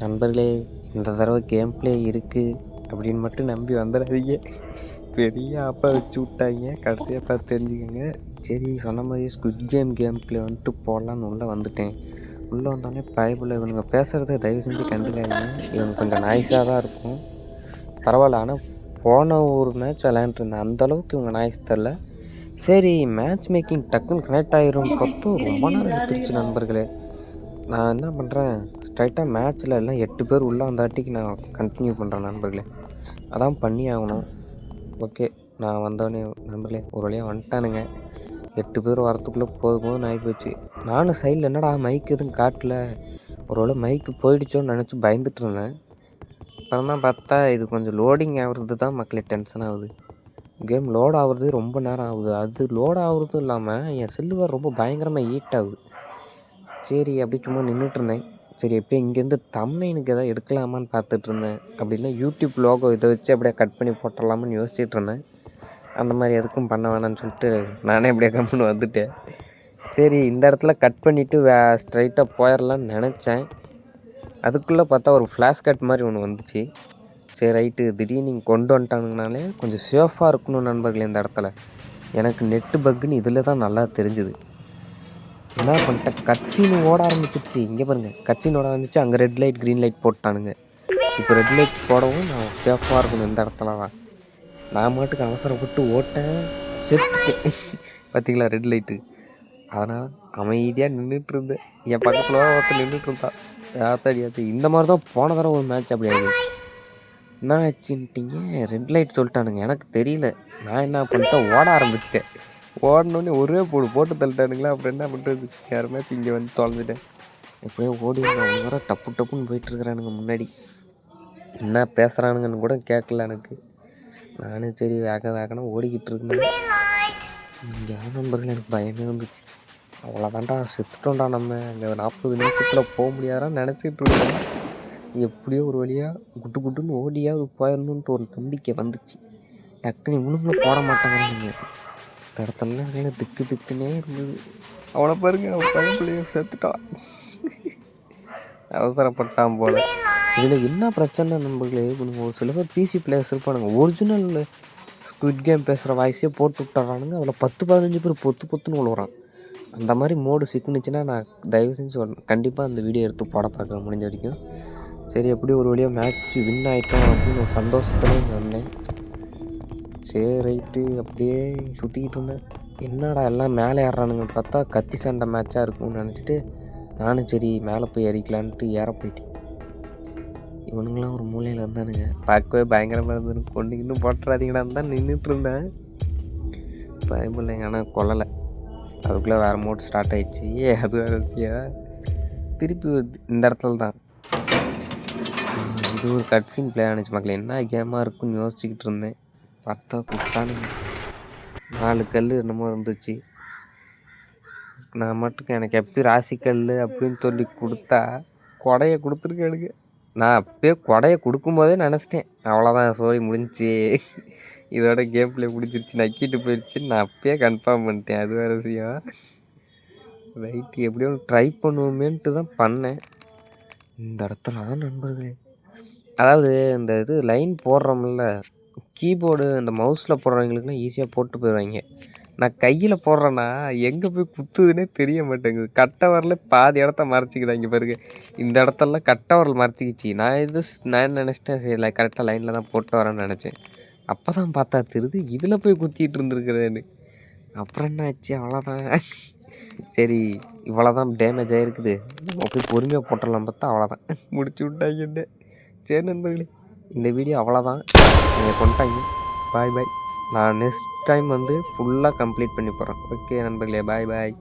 நண்பர்களே இந்த தடவை கேம் பிளே இருக்குது அப்படின்னு மட்டும் நம்பி வந்துடாதீங்க பெரிய ஆப்பா வச்சு விட்டாங்க. கடைசியாக பார்த்து தெரிஞ்சுக்கோங்க. சரி சொன்ன மாதிரி ஸ்குட் கேம் கேம் பிளே வந்துட்டு போடலான்னு உள்ளே வந்துட்டேன். உள்ளே வந்தோடனே பயப்பில் இவனுங்க பேசுகிறத தயவு செஞ்சு கண்டுக்காதீங்க. இவங்க கொஞ்சம் நாய்ஸாக தான் இருக்கும். பரவாயில்ல. ஆனால் போன ஒரு மேட்ச் விளையாண்டுருந்தேன். அந்தளவுக்கு இவங்க நாய்ஸ் தெரில சரி மேட்ச் மேக்கிங் டக்குன்னு கனெக்ட் ஆகிரும் பார்த்தோம். ரொம்ப நேரம் எடுத்துருச்சு நண்பர்களே. நான் என்ன பண்ணுறேன் ஸ்ட்ரைட்டாக மேட்ச்சில் எல்லாம் எட்டு பேர் உள்ளே வந்தாட்டிக்கு நான் கண்டினியூ பண்ணுறேன் நண்பர்களே. அதான் பண்ணி ஆகணும் ஓகே நான் வந்தோடனே நண்பர்களே ஒரு வழியாக வந்துட்டானுங்க. எட்டு பேர் வரத்துக்குள்ளே போதும் போதும் ஆகி போச்சு நானும் சைடில் என்னடா மைக் எதுவும் காட்டல. ஒரு வேளை மைக்கு போயிடுச்சோன்னு நினச்சி பயந்துட்டு இருந்தேன். அப்புறம் தான் பார்த்தா இது கொஞ்சம் லோடிங் ஆகுறது தான் மக்களே டென்ஷன் ஆகுது. கேம் லோட் ஆகுறது ரொம்ப நேரம் ஆகுது. அது லோட் ஆகுறதும் இல்லாமல் என் செல்லுவர் ரொம்ப பயங்கரமாக ஹீட் ஆகுது. சரி அப்படி சும்மா நின்றுட்டு இருந்தேன் சரி எப்படியும் இங்கேருந்து தம்னைனுக்கு எதாவது எடுக்கலாமான்னு பார்த்துட்டு இருந்தேன் அப்படி இல்லை யூடியூப் லோகோ இதை வச்சு அப்படியே கட் பண்ணி போட்டுடலாமான்னு யோசிச்சுட்டு இருந்தேன் அந்த மாதிரி எதுக்கும் பண்ண வேணாம்னு சொல்லிட்டு நானே அப்படியே கம்முன்னு வந்துட்டேன். சரி இந்த இடத்துல கட் பண்ணிவிட்டு வே ஸ்ட்ரைட்டாக போயிடலான்னு நினச்சேன். அதுக்குள்ளே பார்த்தா ஒரு ஃப்ளாஷ் கட் மாதிரி ஒன்று வந்துச்சு. சரி ரைட்டு திடீர்னு நீங்கள் கொண்டு வந்துட்டானுங்கனாலே கொஞ்சம் சேஃபாக இருக்கணும் நண்பர்கள் இந்த இடத்துல. எனக்கு நெட்டு பக்குன்னு இதில் தான் நல்லா தெரிஞ்சுது. என்ன பண்ணிட்டேன் கட்சின்னு ஓட ஆரம்பிச்சிருச்சு. இங்கே பாருங்கள் கட்சின்னு ஓட ஆரம்பிச்சு அங்கே ரெட் லைட் க்ரீன் லைட் போட்டானுங்க. இப்போ ரெட் லைட் போடவும் நான் சேஃபாக இருக்கணும் இந்த இடத்துல தான். நான் மாட்டுக்கு அவசரப்பட்டு ஓட்டேன். செத்துட்டேன் பார்த்தீங்களா ரெட் லைட்டு அதனால் அமைதியாக நின்றுட்டு இருந்தேன். என் பக்கத்தில் ஒருத்தர் நின்றுட்டு இருந்தான். ஆத்தாடி இந்த மாதிரி தான் போன தடவை ஒரு மேட்ச் அப்படி ஆகுது என்ன ஆச்சுன்ட்டிங்க? Red light சொல்லிட்டானுங்க. எனக்கு தெரியல. நான் என்ன பண்ணிட்டேன்? ஓட ஆரம்பிச்சிட்டேன். ஓடனோடனே ஒரே போடு போட்டு தள்ளிட்டானுங்களா? அப்புறம் என்ன பண்ணுறது யாருமாச்சும் இங்கே வந்து தொலைஞ்சிட்டேன். எப்படியோ ஓடி அவங்க வர டப்பு டப்புன்னு போயிட்டுருக்குறானுங்க முன்னாடி. என்ன பேசுகிறானுங்கன்னு கூட கேட்கல எனக்கு. நானும் சரி வேக வேகனா ஓடிக்கிட்டு இருக்கேன் இங்கே நண்பர்கள் எனக்கு பயமே வந்துச்சு. அவ்வளோதான்டா செத்துட்டோம்டா நம்ம. இந்த நாற்பது நிமிஷத்தில் போக முடியாதான்னு நினச்சிட்டு இருக்கேன் எப்படியோ ஒரு வழியாக குட்டு குட்டுன்னு ஓடியாவது போயிடணுன்ட்டு ஒரு நம்பிக்கை வந்துச்சு. டக்குனு இவனுங்களும் போட மாட்டாங்க. நீங்கள் இந்த இடத்துலலாம் எங்களை திக்கு திக்குன்னே இருந்தது. அவனை பாருங்க அவன் பையன் பிள்ளைய செத்துட்டான் அவசரப்பட்டான் போல. இதில் என்ன பிரச்சனை நண்பர்களே? இவனுங்க ஒரு சில பேர் பிசி பிளேயர்ஸ் இருப்பானுங்க. ஒரிஜினல் ஸ்குவிட் கேம் பேசுகிற வாய்ஸே போட்டு விட்டுறானுங்க. அதில் பத்து பதினஞ்சு பேர் பொத்து பொத்துன்னு உழுவுறான். அந்த மாதிரி மோடு சிக்குனுச்சுன்னா நான் தயவு செஞ்சு கண்டிப்பாக அந்த வீடியோ எடுத்து போட பார்க்குறேன் முடிஞ்ச வரைக்கும். சரி எப்படியும் ஒரு வழியாக மேட்ச் வின் ஆகிட்டோம் அப்படின்னு ஒரு சந்தோஷத்துலேயும் சொன்னேன். சரி ரைட்டு. அப்படியே சுற்றிக்கிட்டு இருந்தேன். என்னடா எல்லாம் மேலே ஏறுறானுங்கன்னு பார்த்தா கத்தி சண்டை மேட்சாக இருக்கும்னு நினச்சிட்டு நானும் சரி மேலே போய் ஏறிக்கலான்ட்டு ஏற போயிட்டேன். இவனுங்களாம் ஒரு மூலையில் இருந்தானுங்க. பார்க்கவே பயங்கரமாக இருந்தது கொண்டு இன்னும் போட்டுறாதீங்கடான்னு தான் நின்றுட்டு இருந்தேன். பயமில்லைங்க ஆனால் கொல்லலை. அதுக்குள்ளே வேறு மோட் ஸ்டார்ட் ஆயிடுச்சு. அது வேறு விஷயம். திருப்பி இந்த இடத்துல தான். இது ஒரு கட்சின் பிளே ஆனிச்சு மக்கள். என்ன கேமாக இருக்குன்னு யோசிச்சுக்கிட்டு இருந்தேன். பார்த்தா குத்தானுங்க நாலு கல் என்னமோ இருந்துச்சு. நான் மட்டும் எனக்கு எப்போயும் ராசி கல் அப்படின்னு சொல்லி கொடுத்தா கொடையை கொடுத்துருக்கானுங்க நான் அப்பயே கொடையை கொடுக்கும்போதே நினச்சிட்டேன். அவ்வளோதான் சோழி முடிஞ்சிச்சு இதோட கேம் பிளே முடிஞ்சிருச்சு நக்கிட்டு போயிடுச்சுன்னு நான் அப்பயே கன்ஃபார்ம் பண்ணிட்டேன். அது வேறு விஷயம். ரைட்டு எப்படியோ ட்ரை பண்ணுவோமேன்ட்டு தான் பண்ணேன். இந்த இடத்துல தான் நண்பர்களே. அதாவது இந்த இது லைன் போடுறோம்ல கீபோர்டு இந்த மவுஸில் போடுறவங்களுக்குலாம் ஈஸியாக போட்டு போயிடுவாங்க நான் கையில் போடுறேன்னா எங்கே போய் குத்துதுன்னே தெரிய மாட்டேங்குது. கட்ட வரல பாதி இடத்த மறைச்சிக்குது இங்கே பாருங்க. இந்த இடத்தெல்லாம் கட்டவரில் வரல் மறைச்சிக்கிச்சு. நான் இது நான் நினச்சிட்டேன் சரி கரெக்டாக லைனில் தான் போட்டு வரேன்னு நினச்சேன். அப்போ தான் பார்த்தா தெரியுது இதில் போய் குத்திட்டு இருந்துருக்குறேன்னு. அப்புறம் என்ன ஆச்சு? அவ்வளோதான் சரி இவ்வளோ தான் டேமேஜ் ஆகிருக்குது அப்படி போய் பொறுமையாக போட்டுடலாம் பார்த்தா அவ்வளோதான் முடிச்சு விட்டாங்க சரி நண்பர்களே இந்த வீடியோ அவ்வளோதான் நீங்கள் கொண்டாங்க. பாய் பாய் நான் நெக்ஸ்ட் டைம் வந்து ஃபுல்லாக கம்ப்ளீட் பண்ணி போகிறேன் ஓகே நண்பர்களே. பாய் பாய்